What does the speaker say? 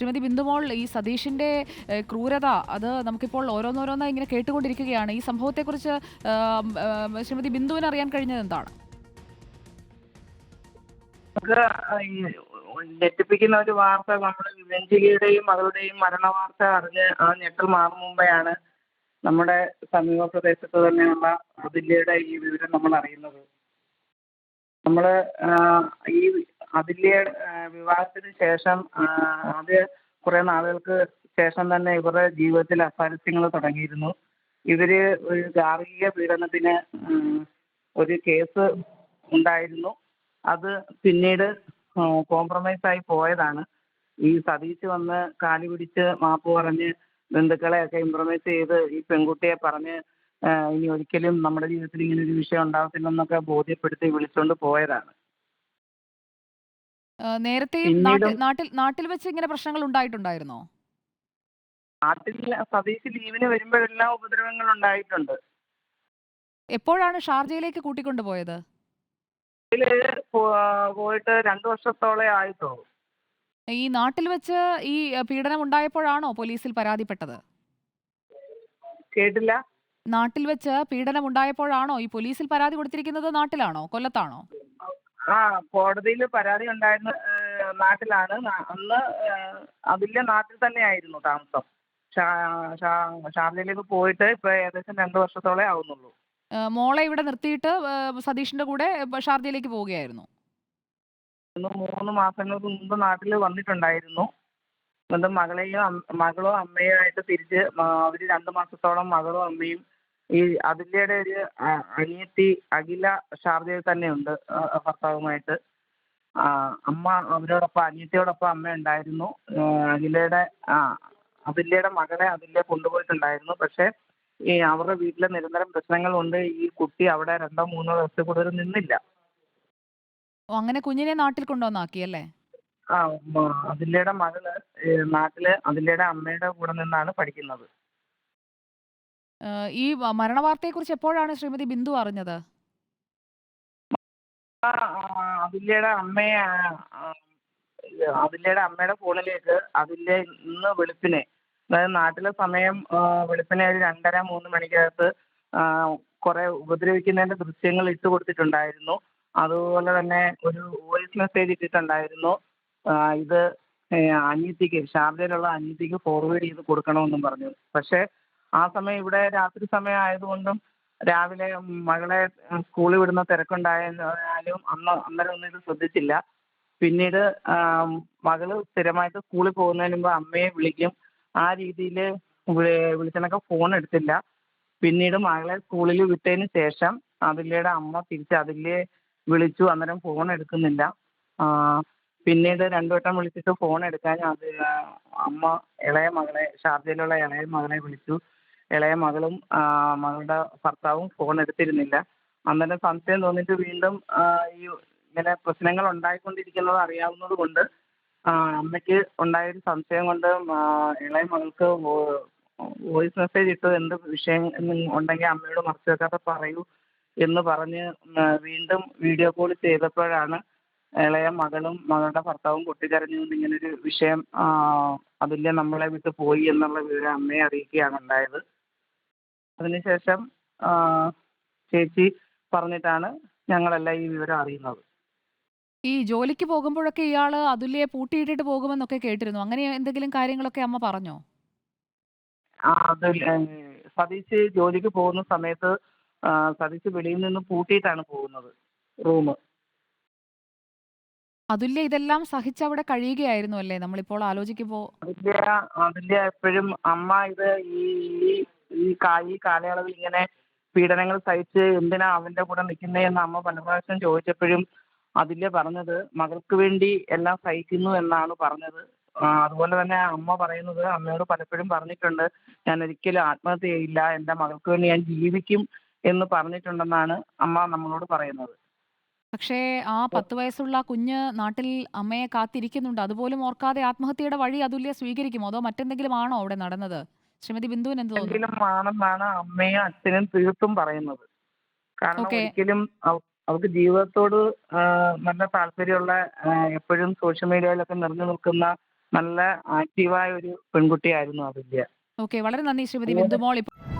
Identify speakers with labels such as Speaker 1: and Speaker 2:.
Speaker 1: ശ്രീമതി ബിന്ദുമോൾ ഈ സതീഷിന്റെ ക്രൂരത അത് നമുക്കിപ്പോൾ ഓരോന്നോരോന്നായി ഇങ്ങനെ കേട്ടുകൊണ്ടിരിക്കുകയാണ്. ഈ സംഭവത്തെക്കുറിച്ച് ശ്രീമതി ബിന്ദുവിന് അറിയാൻ കഴിഞ്ഞത് എന്താണ്?
Speaker 2: ഞെട്ടിപ്പിക്കുന്ന ഒരു വാർത്ത നമ്മുടെ വിവഞ്ചികയുടെയും മകളുടെയും മരണ വാർത്ത അറിഞ്ഞ് ആ ഞെട്ടൽ മാറും മുമ്പെയാണ് നമ്മുടെ സമീപ പ്രദേശത്ത് തന്നെയുള്ള അതില്ലയുടെ ഈ വിവരം നമ്മൾ അറിയുന്നത് നമ്മൾ ഈ അതിലെ വിവാഹത്തിന് ശേഷം അത് കുറേ നാളുകൾക്ക് ശേഷം തന്നെ ഇവരുടെ ജീവിതത്തിൽ അസാരസ്യങ്ങൾ തുടങ്ങിയിരുന്നു. ഇവർ ഒരു ഗാർഹിക പീഡനത്തിന് ഒരു കേസ് ഉണ്ടായിരുന്നു. അത് പിന്നീട് കോംപ്രമൈസ് ആയി പോയതാണ്. ഈ സതീശ് വന്ന് കാലുപിടിച്ച് മാപ്പ് പറഞ്ഞ് ബന്ധുക്കളെയൊക്കെ ഇമ്പ്രമൈസ് ചെയ്ത് ഈ പെൺകുട്ടിയെ പറഞ്ഞ് ഇനി ഒരിക്കലും നമ്മുടെ ജീവിതത്തിൽ ഇങ്ങനെ ഒരു വിഷയം ഉണ്ടാകത്തില്ലെന്നൊക്കെ ബോധ്യപ്പെടുത്തി വിളിച്ചുകൊണ്ട് പോയതാണ്.
Speaker 1: നേരത്തെയും നാട്ടിൽ നാട്ടിൽ നാട്ടിൽ വെച്ച് ഇങ്ങനെ പ്രശ്നങ്ങൾ ഉണ്ടായിട്ടുണ്ടായിരുന്നോ?
Speaker 2: നാട്ടിൽ സതീശ് ലീവിന് വരുമ്പോഴെല്ലാം ഉപദ്രവങ്ങൾ ഉണ്ടായിട്ടുണ്ട്.
Speaker 1: എപ്പോഴാണ് ഷാർജയിലേക്ക് കൂട്ടിക്കൊണ്ടുപോയത്
Speaker 2: പോയിട്ട് രണ്ടു വർഷത്തോളം ആയിട്ടുള്ളൂ.
Speaker 1: ഈ നാട്ടിൽ വെച്ച് ഈ പീഡനം ഉണ്ടായപ്പോഴാണോ പോലീസിൽ പരാതിപ്പെട്ടത്?
Speaker 2: കേട്ടില്ല.
Speaker 1: നാട്ടിൽ വെച്ച് പീഡനം ഉണ്ടായപ്പോഴാണോ ഈ പോലീസിൽ പരാതി കൊടുത്തിരിക്കുന്നത് നാട്ടിലാണോ? കൊല്ലത്താണോ?
Speaker 2: ആ കോടതിയിൽ പരാതി ഉണ്ടായിരുന്ന നാട്ടിലാണ്. അന്ന് അതിലെ നാട്ടിൽ തന്നെയായിരുന്നു താമസം. ഷാർജയിലേക്ക് പോയിട്ട് ഇപ്പൊ ഏകദേശം രണ്ടു വർഷത്തോളെ ആവുന്നുള്ളൂ.
Speaker 1: മോളെ ഇവിടെ നിർത്തിയിട്ട് സതീഷിന്റെ കൂടെ ഷാർജയിലേക്ക് പോവുകയായിരുന്നു.
Speaker 2: മൂന്ന് മാസങ്ങൾക്ക് മുമ്പ് നാട്ടിൽ വന്നിട്ടുണ്ടായിരുന്നു. എന്നിട്ട് മകളെയും മകളോ അമ്മയും ആയിട്ട് തിരിച്ച് അവർ രണ്ട് മാസത്തോളം മകളും അമ്മയും ഈ അതിലയുടെ ഒരു അനിയത്തി അഖില ഷാർജയിൽ തന്നെയുണ്ട് ഭർത്താവുമായിട്ട്. അമ്മ അവരോടൊപ്പം അനിയത്തിയോടൊപ്പം അമ്മ ഉണ്ടായിരുന്നു. അഖിലയുടെ ആ അതിലയുടെ മകളെ അതിലെ കൊണ്ടുപോയിട്ടുണ്ടായിരുന്നു. പക്ഷെ ഈ അവരുടെ വീട്ടിലെ നിരന്തരം പ്രശ്നങ്ങളുണ്ട്. ഈ കുട്ടി അവിടെ രണ്ടോ മൂന്നോ ദിവസത്തിൽ കൂടുതൽ നിന്നില്ല.
Speaker 1: അങ്ങനെ കുഞ്ഞിനെ നാട്ടിൽ കൊണ്ടുവന്നാക്കി അല്ലേ
Speaker 2: ആ അതിലയുടെ മകൾ ഏ, നാട്ടിൽ അതിലയുടെ അമ്മയുടെ കൂടെ നിന്നാണ് പഠിക്കുന്നത്.
Speaker 1: ഈ ഈ വാർത്തയെ മരണവാർത്തയെക്കുറിച്ച് എപ്പോഴാണ് ശ്രീമതി ബിന്ദു അറിഞ്ഞത്?
Speaker 2: അതിലയുടെ അമ്മയെ അതിലയുടെ അമ്മയുടെ ഫോണിലേക്ക് അതിലെ ഇന്ന് വെളുപ്പിനെ അതായത് നാട്ടിലെ സമയം വെളുപ്പിനെ ഒരു രണ്ടര മൂന്ന് മണിക്കകത്ത് കുറെ ഉപദ്രവിക്കുന്നതിന്റെ ദൃശ്യങ്ങൾ ഇട്ട് കൊടുത്തിട്ടുണ്ടായിരുന്നു അതുപോലെ തന്നെ ഒരു വോയിസ് മെസ്സേജ് ഇട്ടിട്ടുണ്ടായിരുന്നു. ഇത് അനിയത്തിക്ക് ഷാർജയിലുള്ള അനിയത്തിക്ക് ഫോർവേഡ് ചെയ്ത് കൊടുക്കണമെന്നും പറഞ്ഞു. പക്ഷെ ആ സമയം ഇവിടെ രാത്രി സമയം ആയതുകൊണ്ടും രാവിലെ മകളെ സ്കൂളിൽ വിടുന്ന തിരക്കുണ്ടായാലും അന്ന് അന്നേരം ഒന്നും ഇത് ശ്രദ്ധിച്ചില്ല. പിന്നീട് മകൾ സ്ഥിരമായിട്ട് സ്കൂളിൽ പോകുന്നതിന് മുമ്പ് അമ്മയെ വിളിക്കും. ആ രീതിയിൽ വിളിച്ചണക്ക് ഫോൺ എടുത്തില്ല. പിന്നീട് മകളെ സ്കൂളിൽ വിട്ടതിന് ശേഷം അതിലയുടെ അമ്മ തിരിച്ച് അതിലെ വിളിച്ചു. അന്നേരം ഫോൺ എടുക്കുന്നില്ല. പിന്നീട് രണ്ടു വട്ടം വിളിച്ചിട്ട് ഫോൺ എടുക്കാൻ അത് അമ്മ ഇളയ മകളെ ഷാർജയിലുള്ള ഇളയ മകളെ വിളിച്ചു. ഇളയ മകളും മകളുടെ ഭർത്താവും ഫോൺ എടുത്തിരുന്നില്ല. അന്നേരം സംശയം തോന്നിയിട്ട് വീണ്ടും ഈ ഇങ്ങനെ പ്രശ്നങ്ങൾ ഉണ്ടായിക്കൊണ്ടിരിക്കുന്നത് അറിയാവുന്നത് കൊണ്ട് അമ്മയ്ക്ക് അമ്മയ്ക്ക് ഉണ്ടായൊരു സംശയം കൊണ്ട് ഇളയ മകൾക്ക് വോയിസ് മെസ്സേജ് ഇട്ടു എന്ത് വിഷയം ഉണ്ടെങ്കിൽ അമ്മയോട് മറച്ചു വെക്കാതെ പറയൂ എന്ന് പറഞ്ഞ് വീണ്ടും വീഡിയോ കോൾ ചെയ്തപ്പോഴാണ് ഇളയ മകളും മകളുടെ ഭർത്താവും പൊട്ടിക്കരഞ്ഞു ഇങ്ങനെ ഒരു വിഷയം ആ, അതിലെ നമ്മളെ വിട്ട് പോയി എന്നുള്ള വിവരം അമ്മയെ അറിയിക്കുകയാണ് ഉണ്ടായത്. അതിനുശേഷം ആ, ചേച്ചി പറഞ്ഞിട്ടാണ് ഞങ്ങളെല്ലാം ഈ വിവരം അറിയുന്നത്.
Speaker 1: ഈ ജോലിക്ക് പോകുമ്പോഴൊക്കെ ഇയാൾ അതുല്യെ പൂട്ടിയിട്ടിട്ട് പോകുമെന്നൊക്കെ കേട്ടിരുന്നു. അങ്ങനെ എന്തെങ്കിലും കാര്യങ്ങളൊക്കെ അമ്മ പറഞ്ഞോ?
Speaker 2: സതീഷ് സതീശ് ജോലിക്ക് പോകുന്ന സമയത്ത് സതീഷ് സതീശ് വെളിയിൽ നിന്ന് പൂട്ടിയിട്ടാണ് പോകുന്നത് റൂം
Speaker 1: അതുല്യ ഇതെല്ലാം സഹിച്ചവിടെ കഴിയുകയായിരുന്നു അല്ലേ? നമ്മളിപ്പോൾ ആലോചിക്കുമ്പോൾ
Speaker 2: അതുല്യ അതുല്യ എപ്പോഴും അമ്മ ഇത് ഈ ഈ- ഈ കാലയളവിൽ ഇങ്ങനെ പീഡനങ്ങൾ സഹിച്ച് എന്തിനാ അവന്റെ കൂടെ നിൽക്കുന്നേ എന്ന് അമ്മ പല പ്രാവശ്യം ചോദിച്ചപ്പോഴും അതിലെ പറഞ്ഞത് മകൾക്ക് വേണ്ടി എല്ലാം സഹിക്കുന്നു എന്നാണ് പറഞ്ഞത്. അതുപോലെ തന്നെ അമ്മ പറയുന്നത് അമ്മയോട് പലപ്പോഴും പറഞ്ഞിട്ടുണ്ട് ഞാൻ ഒരിക്കലും ആത്മഹത്യ ചെയ്യില്ല എന്റെ മകൾക്ക് വേണ്ടി ഞാൻ ജീവിക്കും എന്ന് പറഞ്ഞിട്ടുണ്ടെന്നാണ് അമ്മ നമ്മളോട് പറയുന്നത്.
Speaker 1: പക്ഷേ ആ പത്ത് വയസ്സുള്ള കുഞ്ഞ് നാട്ടിൽ അമ്മയെ കാത്തിരിക്കുന്നുണ്ട്. അതുപോലും ഓർക്കാതെ ആത്മഹത്യയുടെ വഴി അതുല്യ സ്വീകരിക്കുമോ? അതോ മറ്റെന്തെങ്കിലും ആണോ അവിടെ നടന്നത്? ശ്രീമതി ബിന്ദുവിന് എന്ത് തോന്നുന്നു?
Speaker 2: ആണെന്നാണ് അമ്മയും അച്ഛനും തീർത്തും പറയുന്നത്. കാരണം
Speaker 1: ഓക്കേ.
Speaker 2: ഒരിക്കലും അവ- അവർക്ക് ജീവിതത്തോട് ആ, നല്ല താല്പര്യമുള്ള ആ, എപ്പോഴും സോഷ്യൽ മീഡിയയിലൊക്കെ നിറഞ്ഞു നിൽക്കുന്ന നല്ല ആക്റ്റീവായ ഒരു പെൺകുട്ടിയായിരുന്നു അതുല്യ.
Speaker 1: ഓക്കെ. വളരെ നന്ദി ശ്രീമതി ബിന്ദുമോൾ. ഇപ്പോൾ